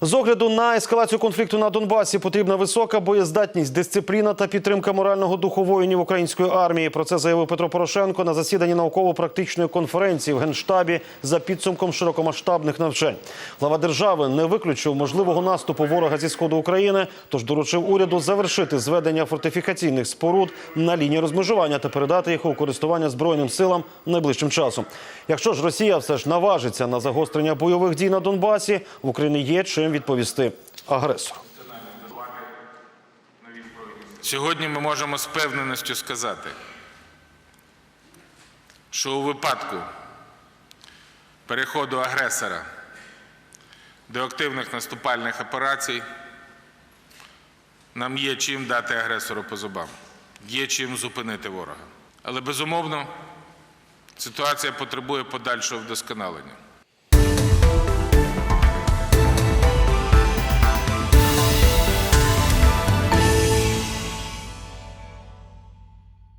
З огляду на ескалацію конфлікту на Донбасі потрібна висока боєздатність, дисципліна та підтримка морального духу воїнів української армії. Про це заявив Петро Порошенко на засіданні науково-практичної конференції в генштабі за підсумком широкомасштабних навчань. Глава держави не виключив можливого наступу ворога зі сходу України, тож доручив уряду завершити зведення фортифікаційних споруд на лінії розмежування та передати їх у користування збройним силам найближчим часом. Якщо ж Росія все ж наважиться на загострення бойових дій на Донбасі, в Україні є чим відповісти агресору. Сьогодні ми можемо з певненістю сказати, що у випадку переходу агресора до активних наступальних операцій нам є чим дати агресору по зубам, є чим зупинити ворога. Але безумовно ситуація потребує подальшого вдосконалення.